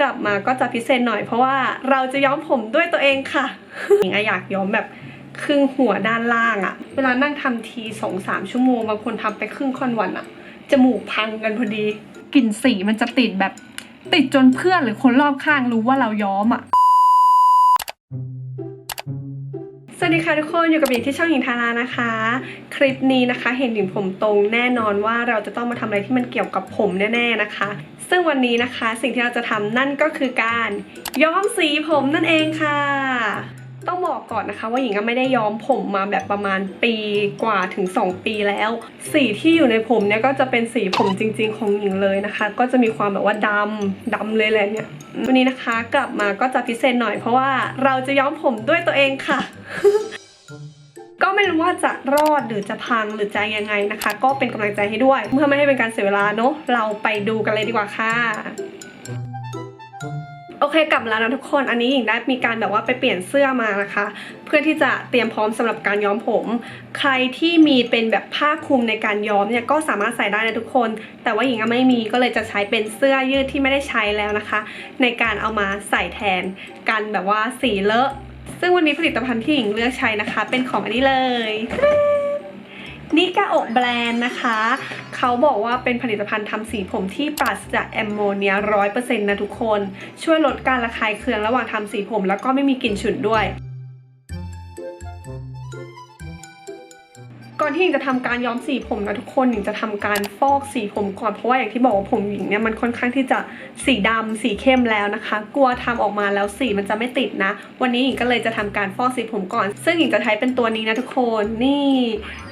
กลับมาก็จะพิเศษหน่อยเพราะว่าเราจะย้อมผมด้วยตัวเองค่ะหญิงอะอยากย้อมแบบครึ่งหัวด้านล่างอะเวลานั่งทำทีสองสามชั่วโมงบางคนทำไปครึ่งค่อนวันอะจมูกพังกันพอดี กลิ่นสีมันจะติดแบบติดจนเพื่อนหรือคนรอบข้างรู้ว่าเราย้อมอะ วัสดีค่ะทุกคนอยู่กับหญิงที่ช่องหญิงทารานะคะ คลิปนี้นะคะ เห็นหญิงผมตรงแน่นอนว่าเราจะต้องมาทำอะไรที่มันเกี่ยวกับผมแน่ๆนะคะ ซึ่งวันนี้นะคะสิ่งที่เราจะทำนั่นก็คือการย้อมสีผมนั่นเองค่ะ ต้องบอกก่อนนะคะว่าหญิงก็ไม่ได้ย้อมผมมาแบบประมาณปีกว่าถึง 2 ปีแล้ว สีที่อยู่ในผมเนี่ยก็จะเป็นสีผมจริง ๆ ของหญิงเลยนะคะ ก็จะมีความแบบว่าดำดำเลยแหละเนี่ยวันนี้นะคะกลับมาก็จะพิเศษหน่อยเพราะว่าเราจะย้อมผมด้วยตัวเองค่ะก็ไม่รู้ว่าจะรอดหรือจะพังหรือจะยังไงนะคะ ก็เป็นกำลังใจให้ด้วย เพื่อไม่ให้เป็นการเสียเวลาเนอะเราไปดูกันเลยดีกว่าค่ะ เคกลับมาแล้วนะทุกคนอันนี้หญิงได้มีการแบบว่าไปเปลี่ยนเสื้อมานะคะ เพื่อที่จะเตรียมพร้อมสำหรับการย้อมผม ใครที่มีเป็นแบบผ้าคลุมในการย้อมเนี่ยก็สามารถใส่ได้นะทุกคน แต่ว่าหญิงก็ไม่มีก็เลยจะใช้เป็นเสื้อยืดที่ไม่ได้ใช้แล้วนะคะ ในการเอามาใส่แทนกันแบบว่าสีเลอะ ซึ่งวันนี้ผลิตภัณฑ์ที่หญิงเลือกใช้นะคะ เป็นของอันนี้เลย นิกาโอแบรนด์นะคะ เขาบอกว่าเป็นผลิตภัณฑ์ทำสีผมที่ปราศจากแอมโมเนียร้อยเปอร์เซ็นต์นะทุกคน ช่วยลดการระคายเคืองระหว่างทำสีผม แล้วก็ไม่มีกลิ่นฉุนด้วย อนที่หญิงจะทำการย้อมสีผมนะทุกคนหญิงจะทำการฟอกสีผมก่อนเพราะว่าอย่างที่บอกว่าผมหญิงเนี่ยมันค่อนข้างที่จะสีดำสีเข้มแล้วนะคะ กลัวทำออกมาแล้วสีมันจะไม่ติดนะ วันนี้หญิงก็เลยจะทำการฟอกสีผมก่อน ซึ่งหญิงจะใช้เป็นตัวนี้นะทุกคนนี่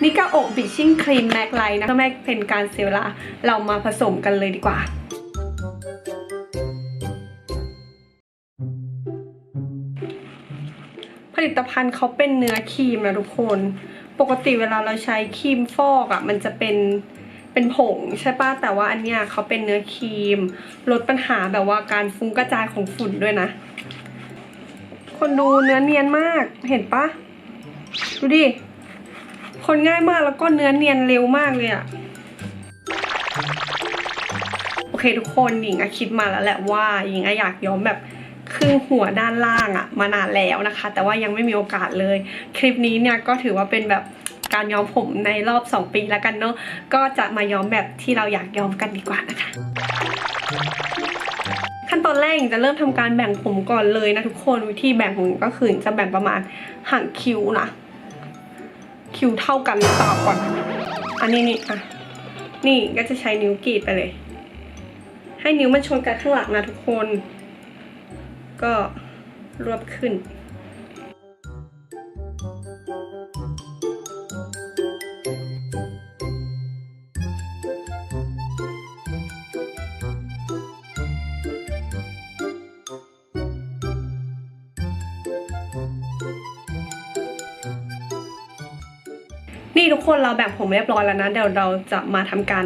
นี่ก็อกบิชชิ่งครีมแม็กไลท์นะไม่ให้เป็นการเสียเวลาเรามาผสมกันเลยดีกว่าผลิตภัณฑ์เขาเป็นเนื้อครีมนะทุกคน ปกติเวลาเราใช้ครีมฟอกอะ่ะมันจะเป็นเป็นผงใช่ปะแต่ว่าอันเนี้ยเขาเป็นเนื้อครีม ลดปัญหาแบบว่าการฟุ้งกระจายของฝุ่นด้วยนะ คนดูเนื้อเนียนมากเห็นปะดูดิ คนง่ายมากแล้วก็เนื้อเนียนเร็วมากเลยอะโอเคทุกคนหญิงอะคิดมาแล้วแหละว่าหญิงอะอยากย้อมแบบ รึ่งหัวด้านล่างอะมานานแล้วนะคะ แต่ว่ายังไม่มีโอกาสเลย คลิปนี้เนี่ยก็ถือว่าเป็นแบบการย้อมผมในรอบ 2 ปีแล้วกันเนาะก็จะมาย้อมแบบที่เราอยากย้อมกันดีกว่านะคะขั้นตอนแรกจะเริ่มทำการแบ่งผมก่อนเลยนะทุกคนวิธีแบ่งของหญิงก็คือจะแบ่งประมาณห่างคิ้วนะคิ้วเท่ากันหรือเปล่าก่อนอันนี้นี่อะนี่ก็จะใช้นิ้วกรีดไปเลย ให้นิ้วมันชนกันข้างหลังนะทุกคน ก็รวบขึ้น นี่ทุกคนเราแบ่งผมเรียบร้อยแล้วนะ เดี๋ยวเราจะมาทำการ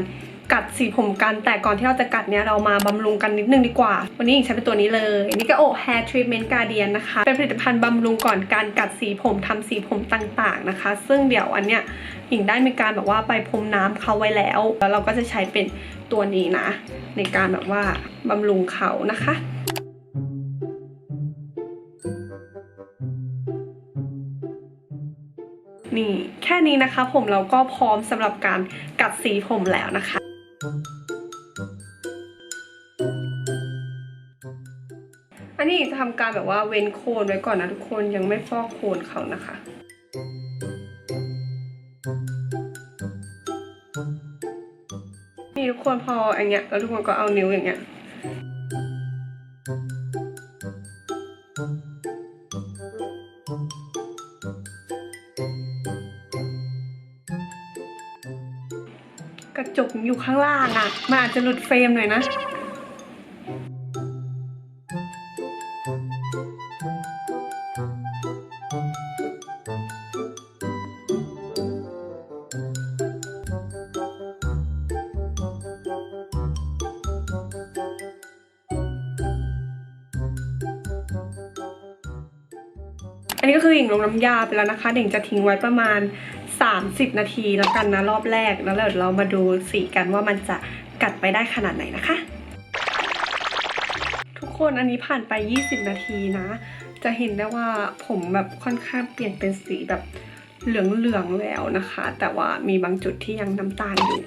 กัดสีผมกัน แต่ก่อนที่เราจะกัดเนี้ยเรามาบำรุงกันนิดนึงดีกว่า วันนี้หญิงใช้เป็นตัวนี้เลยนี่ก็โอ Hair Treatment Guardian นะคะ เป็นผลิตภัณฑ์บำรุงก่อนการกัดสีผมทำสีผมต่างๆนะคะ ซึ่งเดี๋ยวอันเนี้ยหญิงได้มีการแบบว่าไปพรมน้ำเขาไว้แล้วแล้วเราก็จะใช้เป็นตัวนี้นะ ในการแบบว่าบำรุงเขานะคะนี่แค่นี้นะคะผมเราก็พร้อมสำหรับการกัดสีผมแล้วนะคะ อันนี้จะทำการแบบว่าเว้นโคนไว้ก่อนนะทุกคนยังไม่ฟอกโคนเขานะคะ นี่ทุกคนพออย่างเงี้ยแล้วทุกคนก็เอานิ้วอย่างเงี้ย จกอยู่ข้างล่างอะ่ะ มันอาจจะหลุดเฟรมหน่อยนะ อันนี้ก็คือหญิงลงน้ำยาไปแล้วนะคะ เด่งจะทิ้งไว้ประมาณ 30 นาทีแล้วกันนะรอบแรกแล้วเดี๋ยวเรามาดูสีกันว่ามันจะกัดไปได้ขนาดไหนนะคะ ทุกคนอันนี้ผ่านไป 20 นาทีนะ จะเห็นได้ว่าผมแบบค่อนข้างเปลี่ยนเป็นสีแบบเหลืองๆแล้วนะคะ แต่ว่ามีบางจุดที่ยังน้ำตาลอยู่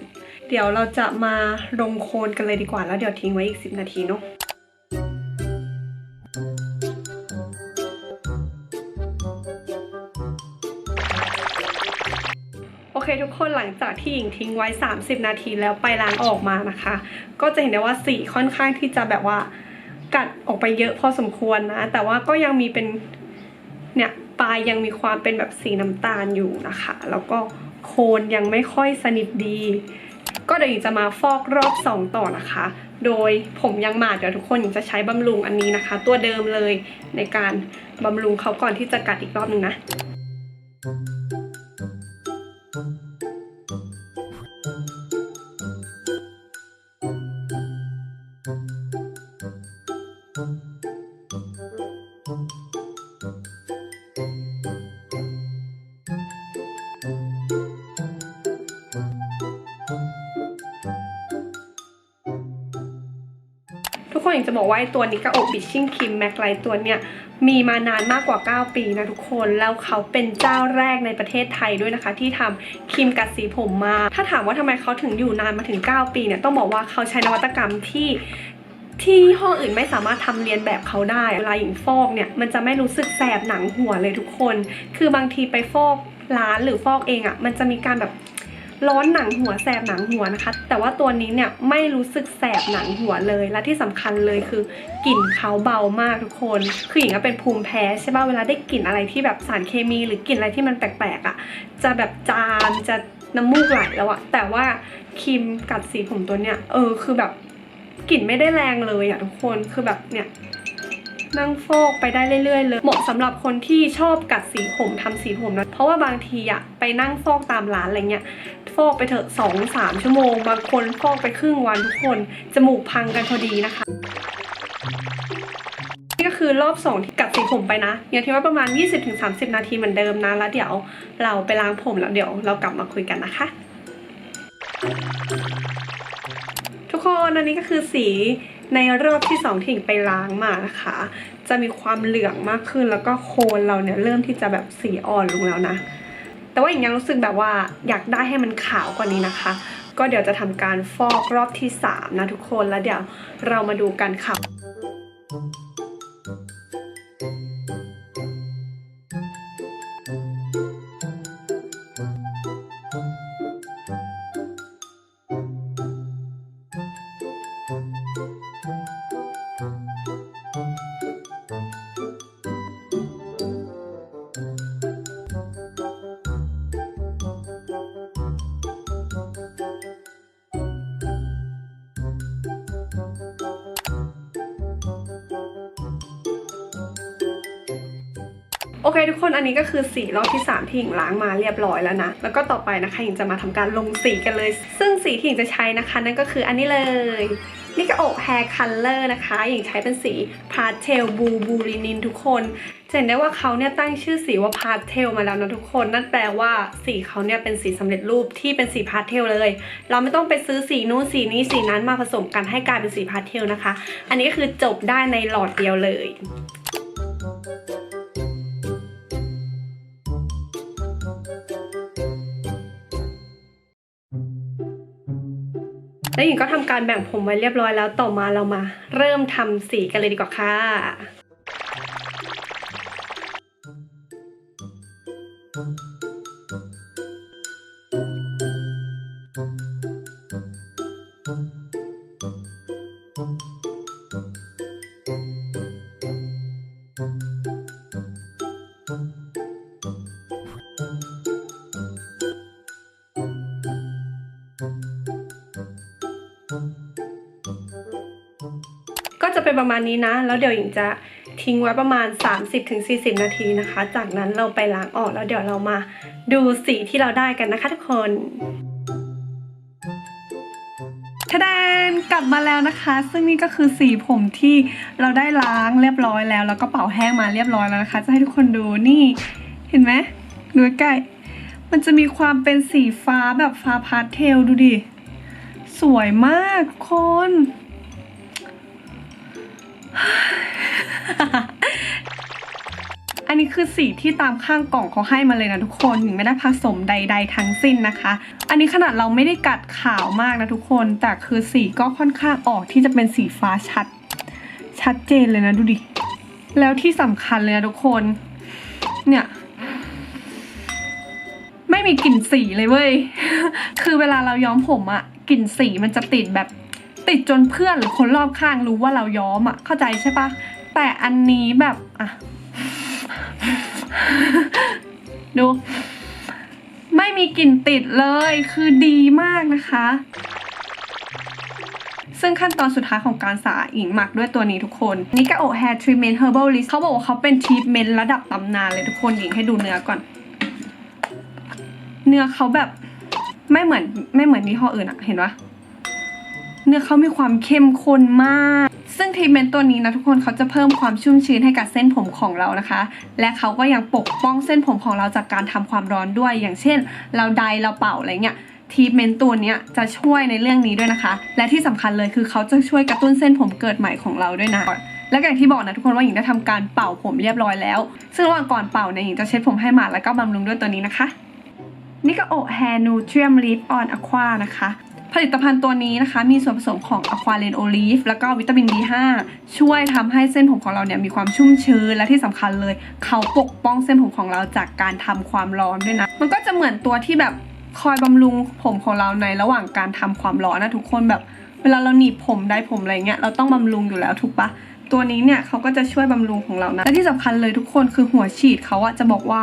เดี๋ยวเราจะมาลงโคนกันเลยดีกว่าแล้วเดี๋ยวทิ้งไว้อีก 10 นาทีเนาะ ทุกคนหลังจากที่หญิงทิ้งไว้ 30 นาทีแล้วไปล้างออกมานะคะ ก็จะเห็นได้ว่าสีค่อนข้างที่จะแบบว่ากัดออกไปเยอะพอสมควรนะ แต่ว่าก็ยังมีเป็นเนี่ยปลายยังมีความเป็นแบบสีน้ำตาลอยู่นะคะ แล้วก็โคนยังไม่ค่อยสนิทดี ก็เดี๋ยวหญิงจะมาฟอกรอบ 2 ต่อนะคะ โดยผมยังหมาดเดี๋ยวทุกคนหญิงจะใช้บำรุงอันนี้นะคะ ตัวเดิมเลยในการบำรุงเขาก่อนที่จะกัดอีกรอบหนึ่งนะ ทุกคนอยากจะบอกว่าตัวนี้กระอบบิชชิ่งครีมแม็กไลตัวเนี้ยมีมานานมากกว่า 9 ปีนะทุกคน แล้วเขาเป็นเจ้าแรกในประเทศไทยด้วยนะคะ ที่ทำครีมกัดสีผมมา ถ้าถามว่าทำไมเขาถึงอยู่นานมาถึง 9 ปีเนี่ยต้องบอกว่าเขาใช้นวัตกรรมที่ที่ห้องอื่นไม่สามารถทำเรียนแบบเขาได้ เวลาหญิงฟอกเนี่ยมันจะไม่รู้สึกแสบหนังหัวเลยทุกคน คือบางทีไปฟอกร้านหรือฟอกเองอะ่ะมันจะมีการแบบ ร้อนหนังหัวแสบหนังหัวนะคะ แต่ว่าตัวนี้เนี่ยไม่รู้สึกแสบหนังหัวเลย และที่สำคัญเลยคือกลิ่นเขาเบามากทุกคน คือหญิงก็เป็นภูมิแพ้ใช่ป่ะเวลาได้กลิ่นอะไรที่แบบสารเคมี หรือกลิ่นอะไรที่มันแปลกๆอะ่ะ จะแบบจามจะน้ำมูกไหลแล้วอะแต่ว่าครีมกัดสีผมตัวเนี้ยเออคือแบบกลิ่นไม่ได้แรงเลยอะทุกคนคือแบบเนี่ย นั่งฟอกไปได้เรื่อยๆเลยเหมาะสำหรับคนที่ชอบกัดสีผมทำสีผมนะเพราะว่าบางทีอะไปนั่งฟอกตามร้านอะไรเงี้ยฟอกไปเถอะสองสามชั่วโมง บางคนฟอกไปครึ่งวันทุกคนจมูกพังกันพอดีนะคะนี่ก็คือรอบสองที่กัดสีผมไปนะอย่างที่ว่าประมาณ 20-30 นาทีเหมือนเดิมนะ แล้วเดี๋ยวเราไปล้างผมแล้วเดี๋ยวเรากลับมาคุยกันนะคะ ทุกคนอันนี้ก็คือสี ในรอบที่สองที่หญิงไปล้างมานะคะ จะมีความเหลืองมากขึ้นแล้วก็โคนเราเนี่ยเริ่มที่จะแบบสีอ่อนลงแล้วนะ แต่ว่าหญิงยังรู้สึกแบบว่าอยากได้ให้มันขาวกว่านี้นะคะ ก็เดี๋ยวจะทำการฟอกรอบที่สามนะทุกคนแล้วเดี๋ยวเรามาดูกันค่ะ เคทุกคนอันนี้ก็คือสีรอบที่ 3 ที่หญิงล้างมาเรียบร้อยแล้วนะ แล้วก็ต่อไปนะคะหญิงจะมาทำการลงสีกันเลย ซึ่งสีที่หญิงจะใช้นะคะ นั่นก็คืออันนี้เลย นี่ก็โอกแฮร์คัลเลอร์นะคะหญิงใช้เป็นสีพาสเทลบูบูลินินทุกคนจะเห็นได้ว่าเขาเนี่ยตั้งชื่อสีว่าพาสเทลมาแล้วนะทุกคน นั่นแปลว่าสีเขาเนี่ยเป็นสีสำเร็จรูปที่เป็นสีพาสเทลเลย เราไม่ต้องไปซื้อสีนู้นสีนี้สีนั้นมาผสมกันให้กลายเป็นสีพาสเทลนะคะ อันนี้ก็คือจบได้ในหลอดเดียวเลย แล้วหญิงก็ทำการแบ่งผมไว้เรียบร้อยแล้วต่อมาเรามา เริ่มทำสีกันเลยดีกว่าค่ะก็จ ประมาณนี้นะ แล้วเดี๋ยวหญิงจะทิ้งไว้ประมาณ 30-40 นาทีนะคะ จากนั้นเราไปล้างออกแล้วเดี๋ยวเรามาดูสีที่เราได้กันนะคะทุกคนทะแดนกลับมาแล้วนะคะ ซึ่งนี่ก็คือสีผมที่เราได้ล้างเรียบร้อยแล้ว แล้วก็เป่าแห้งมาเรียบร้อยแล้วนะคะ จะให้ทุกคนดูนี่เห็นไหมดูใกล้มันจะมีความเป็นสีฟ้าแบบฟ้าพาสเทลดูดิ สวยมากคน อันนี้คือสีที่ตามข้างกล่องเขาให้มาเลยนะทุกคนหญิงไม่ได้ผสมใด ๆ ทั้งสิ้นนะคะ อันนี้ขนาดเราไม่ได้กัดขาวมากนะทุกคน แต่คือสีก็ค่อนข้างออกที่จะเป็นสีฟ้าชัด ชัดเจนเลยนะดูดิ แล้วที่สำคัญเลยนะทุกคน เนี่ยไม่มีกลิ่นสีเลยเว้ย คือเวลาเราย้อมผมอะกลิ่นสีมันจะติดแบบ ติดจนเพื่อนหรือคนรอบข้างรู้ว่าเราย้อมอะเข้าใจใช่ปะแต่อันนี้แบบอะดู ไม่มีกลิ่นติดเลยคือดีมากนะคะ ซึ่งขั้นตอนสุดท้ายของการสระอิงหมักด้วยตัวนี้ทุกคนนิกาโอ Hair Treatment Herbalist เขาบอกว่าเขาเป็นทรีเมนต์ระดับตำนานเลยทุกคนหญิงให้ดูเนื้อก่อน เนื้อเขาแบบไม่เหมือนไม่เหมือนยี่ห้ออื่นอะเห็นปะ เนื้อเขามีความเข้มข้นมาก ซึ่งทรีทเมนต์ตัวนี้นะทุกคนเขาจะเพิ่มความชุ่มชื้นให้กับเส้นผมของเรานะคะ และเขาก็ยังปกป้องเส้นผมของเราจากการทำความร้อนด้วย อย่างเช่น เราไดเราเป่าอะไรเงี้ยทรีเมนต์ตัวนี้จะช่วยในเรื่องนี้ด้วยนะคะ และที่สำคัญเลยคือเขาจะช่วยกระตุ้นเส้นผมเกิดใหม่ของเราด้วยนะ และอย่างที่บอกนะทุกคนว่าหญิงได้ทำการเป่าผมเรียบร้อยแล้ว ซึ่งระหว่างก่อนเป่าเนี่ยหญิงจะเช็ดผมให้หมาดแล้วก็บำรุงด้วยตัวนี้นะคะ นี่ก็โอ Hair Nutrium Leave On Aqua นะคะ ผลิตภัณฑ์ตัวนี้นะคะ มีส่วนผสมของ Aqua l a n Olive แล้วก็วิตามิน B5 ช่วยทำให้เส้นผมของเราเนี่ยมีความชุ่มชื้นและที่สำคัญเลย เขาปกป้องเส้นผมของเราจากการทำความร้อนด้วยนะ มันก็จะเหมือนตัวที่แบบคอยบำรุงผมของเราในระหว่างการทำความร้อนนะทุกคนแบบเวลาเราหนีบผมได้ผมอะไรเงี้ยเราต้องบำรุงอยู่แล้วถูกปะตัวนี้เนี่ยเขาก็จะช่วยบำรุงของเรานะและที่สำคัญเลยทุกคนคือหัวฉีดเขาอะจะบอกว่า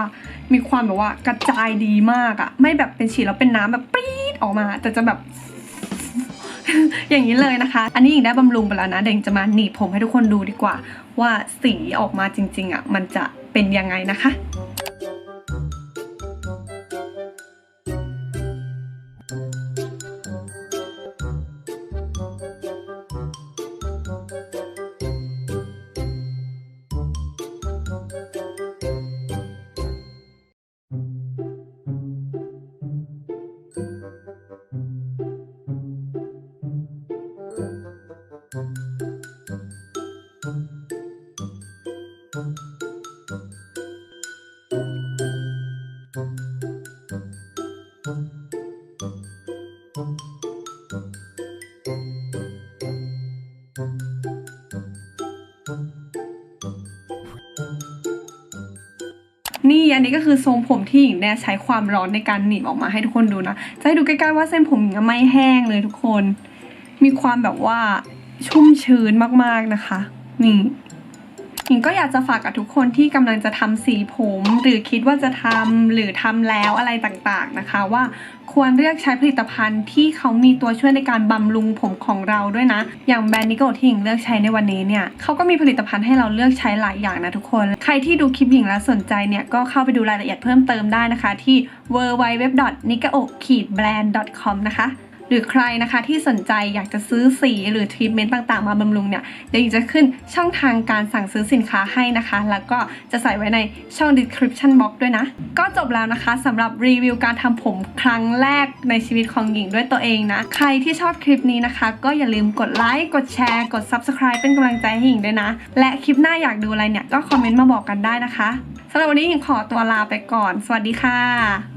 มีความแบบว่ากระจายดีมากอะไม่แบบเป็นฉีดแล้วเป็นน้ำแบบปี๊ดออกมาแต่จะแบบ อย่างนี้เลยนะคะ อันนี้หญิงได้บำรุงไปแล้วนะ เดี๋ยวหญิงจะมาหนีบผมให้ทุกคนดูดีกว่า ว่าสีออกมาจริงๆอะมันจะเป็นยังไงนะคะ นี่ก็คือทรงผมที่หญิงแนใช้ความร้อนในการหนีบออกมาให้ทุกคนดูนะ จะให้ดูใกล้ๆว่าเส้นผมหญิงไม่แห้งเลยทุกคน มีความแบบว่าชุ่มชื้นมากๆนะคะ นี่ หญิงก็อยากจะฝากกับทุกคนที่กำลังจะทำสีผม หรือคิดว่าจะทำหรือทำแล้วอะไรต่างๆนะคะ ว่าควรเลือกใช้ผลิตภัณฑ์ที่เขามีตัวช่วยในการบำรุงผมของเราด้วยนะ อย่างแบรนด์นิโกที่หญิงเลือกใช้ในวันนี้เนี่ยเขาก็มีผลิตภัณฑ์ให้เราเลือกใช้หลายอย่างนะทุกคน ใครที่ดูคลิปหญิงแล้วสนใจเนี่ยก็เข้าไปดูรายละเอียดเพิ่มเติมได้นะคะที่ w w w n i k a o b r a n d c o m นะคะ หรือใครนะคะที่สนใจอยากจะซื้อสีหรือทรีทเมนต์ต่างๆ มาบำรุงเนี่ยเดี๋ยวจะขึ้นช่องทางการสั่งซื้อสินค้าให้นะคะ แล้วก็จะใส่ไว้ในช่อง description box ด้วยนะ ก็จบแล้วนะคะสำหรับรีวิวการทำผมครั้งแรกในชีวิตของหญิงด้วยตัวเองนะ ใครที่ชอบคลิปนี้นะคะ ก็อย่าลืมกดไลค์กดแชร์ กด subscribe เป็นกำลังใจให้หญิงด้วยนะ และคลิปหน้าอยากดูอะไรเนี่ยก็คอมเมนต์มาบอกกันได้นะคะสำหรับวันนี้หญิงขอตัวลาไปก่อน สวัสดีค่ะ